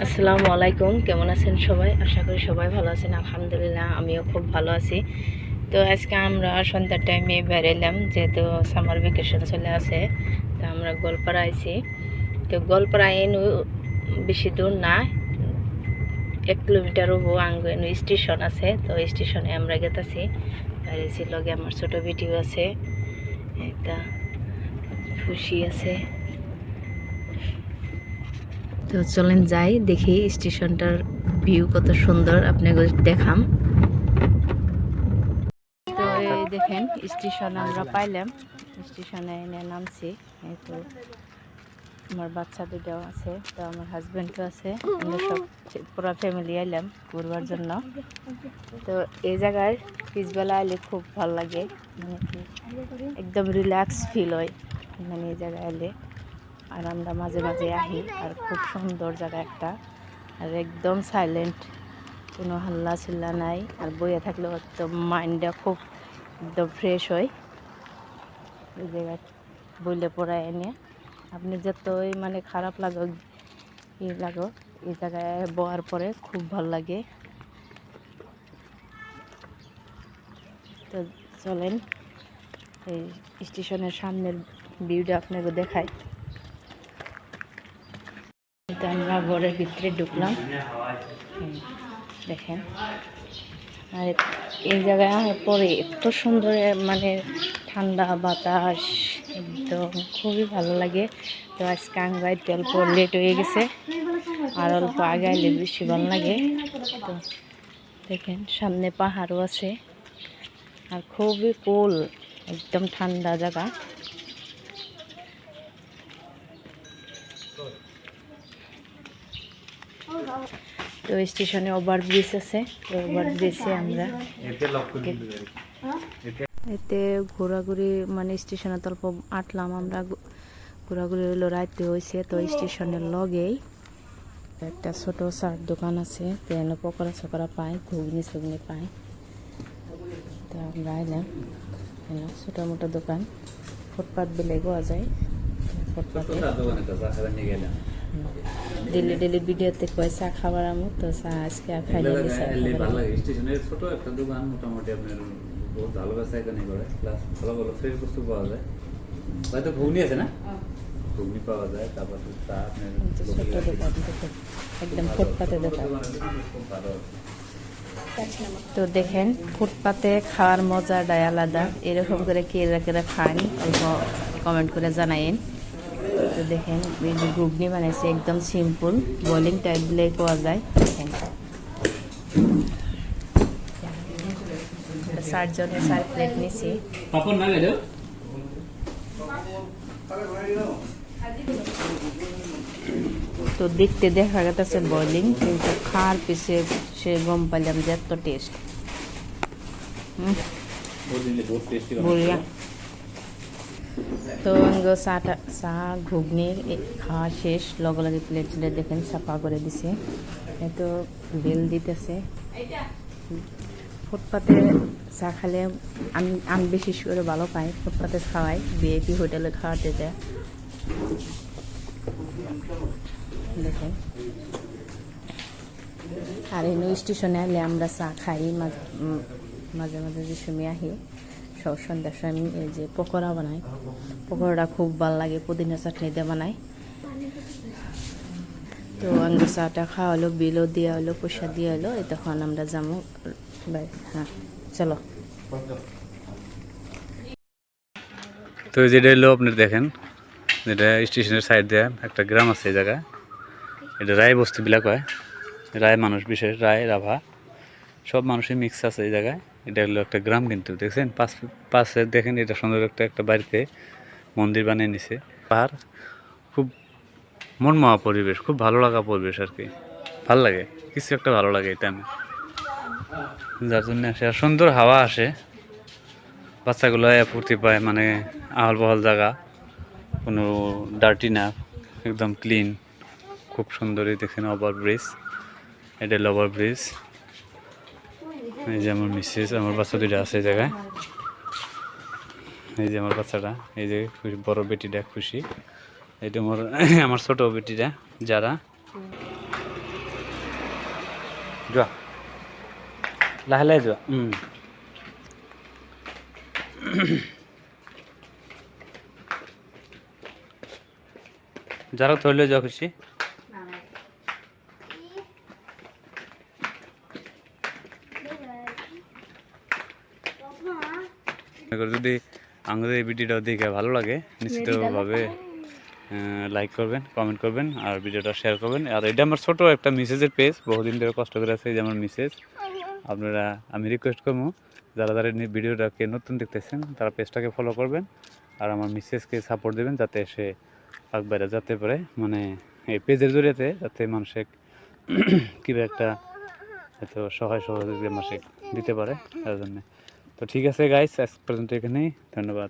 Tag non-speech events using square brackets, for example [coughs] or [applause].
আসসালামু আলাইকুম, কেমন আছেন সবাই? আশা করি সবাই ভালো আছেন, আলহামদুলিল্লাহ, আমিও খুব ভালো আছি। তো আজকে আমরা সন্ধ্যার টাইমে বেরোলাম যেহেতু সামার ভ্যাকেশন চলে আসে তো আমরা গোলপাড়া আইছি। তো গোলপাড়া এনু বেশি দূর না, এক কিলোমিটার হব আঙ্গ এনু স্টেশন আছে, তো স্টেশনে আমরা গেতাছি। এসি লগে আমার ছোট ভিডিও আছে, একটা খুশি আছে। তো চলেন যাই, দেখি স্টেশনটার ভিউ কত সুন্দর, আপনাকে দেখাম। তো এই দেখেন, স্টেশন আমরা পাইলাম। স্টেশনে এনে নামছি তো আমার বাচ্চা দুটাও আছে, তো আমার হাজব্যান্ডও আছে, আমরা সব পুরো ফ্যামিলি আইলাম ঘুরবার জন্য। তো এই জায়গায় পিছবেলা আইলে খুব ভালো লাগে মানে একদম রিল্যাক্স ফিল হয় মানে এই জায়গায় এলে আর আমরা মাঝে মাঝে আহি, আর খুব সুন্দর জায়গা একটা। আর একদম সাইলেন্ট কোনো হাল্লা চিল্লা নাই, আর বইয়ে থাকলেও একদম মাইন্ডটা খুব একদম ফ্রেশ হয়। এই জায়গায় বইলে পড়ায় এনে। আপনি যতই মানে খারাপ লাগো ই লাগো এই জায়গায় বওয়ার পরে খুব ভালো লাগে। তো চলেন, এই স্টেশনের সামনের ভিউটা আপনাকে দেখাই। আমরা ঘরের ভিতরে ঢুকলাম। দেখেন। আর এই জায়গায় পরে এত সুন্দর মানে ঠান্ডা বাতাস, একদম খুবই ভালো লাগে। তো আজকে আঙ্গাইতে অল্প লেট হয়ে গেছে, আর অল্প আগে বেশি ভালো লাগে। তো দেখেন, সামনে পাহাড়ও আছে, আর খুবই কুল একদম ঠান্ডা জায়গা। তো স্টেশনে ওভার ব্রিজ আছে তো ওভার আমরা এতে ঘোরাঘুরি মানে স্টেশনে তল্প আটলাম আমরা ঘোরাঘুরি হইল রাইতে হয়েছে তো স্টেশনের লগেই একটা ছোট চার দোকান আছে তো এনে পকোড়া চকোড়া পাই ঘুগনি সুগনি পাই তো আমরা এনে ছোটো মোটো দোকান। ফুটপাত বেলে পাওয়া যায় ফুটপাতে। ডেলি ডেলি ভিডিওতে কয় চা খাবার আমু তো চা আজকে ফাইনালি চা খাবার আমু। স্টেশনের ছোট একটা দোকান মোটামুটি আপনার বহুত ভালো বেচা এখানে করে প্লাস ভালো ভালো ফ্রেশ বস্তু পাওয়া যায়। হয়তো ঘুগনি আছে না? ঘুগনি পাওয়া যায় তারপর তো চা আপনার ছোট দোকান একদম ফুটপাতে দোকান। তো দেখেন ফুটপাতে খাওয়ার মজাটাই আলাদা এরকম করে কে কেরা খান কমেন্ট করে জানাইন। দেখেন এই যে ঘুগনি বানাইছে একদম সিম্পল বোলিং টাইপ দিলেই পাওয়া যায়। দেখেন। চারজনে চার প্লেট নিছি। তো দেখতে দেখা গেছে বয়লিং কিন্তু খাওয়ার পিছে সে গম পাইলাম যে এত টেস্ট টেস্টি বলিয়া তো আঙ্গো চাটা চা ঘুগনি এ খাওয়া শেষ লগে লগে প্লেট প্লেট দেখেন সাফা করে দিছে। তো বিল দিতেছে। ফুটপাতে চা খালে আমি আমি বিশেষ করে ভালো পাই ফুটপাতে খাওয়াই বিএপি হোটেলে খাওয়াতে যায়। দেখেন। আর এই স্টেশনে আলে আমরা চা খাই, মাঝে মাঝে যে সময় আহি। সব সন্ধ্যার সময় আমি এই যে পকোড়া বানাই। পকোড়াটা খুব ভালো লাগে, পুদিনা চাটনি দিয়ে বানাই। তো আঙ্গুর চাটা খাওয়া হলো বিলও দেওয়া হলো পয়সা দেওয়া হলো তখন আমরা যাব বাই হ্যাঁ চলো। তো যেটা হলো আপনার দেখেন যেটা স্টেশনের সাইড দিয়ে একটা গ্রাম আছে এই জায়গায়। এটা রায় বস্তিবিলাক হয়, রায় মানুষ বিশেষ, রায়, রাভা। সব মানুষই মিক্স আছে এই জায়গায়। এটা হলো একটা গ্রাম কিন্তু, দেখছেন? পাশ পাশে দেখেন এটা সুন্দর একটা একটা বাড়িতে মন্দির বানিয়ে নিছে। পাহাড়, খুব মনমোহা পরিবেশ, খুব ভালো লাগা পরিবেশ আর কি। ভালো লাগে, কিছু একটা ভালো লাগে এটা আমি যার জন্য আসে, আর সুন্দর হাওয়া আসে। বাচ্চাগুলো ফুর্তি পায় মানে আহল বহল জায়গা কোনো ডার্টি না, একদম ক্লিন খুব সুন্দরই দেখেন ওভার ব্রিজ এটা ওভার ব্রিজ এই যে আমার মিসেস আমার বাচ্চা দুইটা আছে এই জায়গায়। এই যে আমার বাচ্চাটা এই যে বড় বেটিটা খুশি। এটা আমার [coughs] আমার ছোট বেটিটা যারা। যোৱা লাহে লাহে যোৱা। যাৰক ধৰি লৈ যোৱা খুচি যদি আমাদের এই ভিডিওটা দেখে ভালো লাগে, নিশ্চিতভাবে লাইক করবেন কমেন্ট করবেন, আর ভিডিওটা শেয়ার করবেন। আর এটা আমার ছোটো একটা মেসেজের পেজ বহুদিন ধরে কষ্ট করে আছে যে আমার মেসেজ আপনারা, আমি রিকোয়েস্ট করব, যারা যারা ভিডিওটাকে নতুন দেখতেছেন, তারা পেজটাকে ফলো করবেন, আর আমার মিসেসকে সাপোর্ট দেবেন, যাতে সে পাক বাইরে যেতে পারে মানে এই পেজের জড়িয়েতে যাতে মানুষের [clears throat] কীভাবে একটা হয়তো সহায় সহযোগিতা মাসে দিতে পারে, তার জন্য। তো ঠিক আছে গাইস আজ পর্যন্ত এখানেই ধন্যবাদ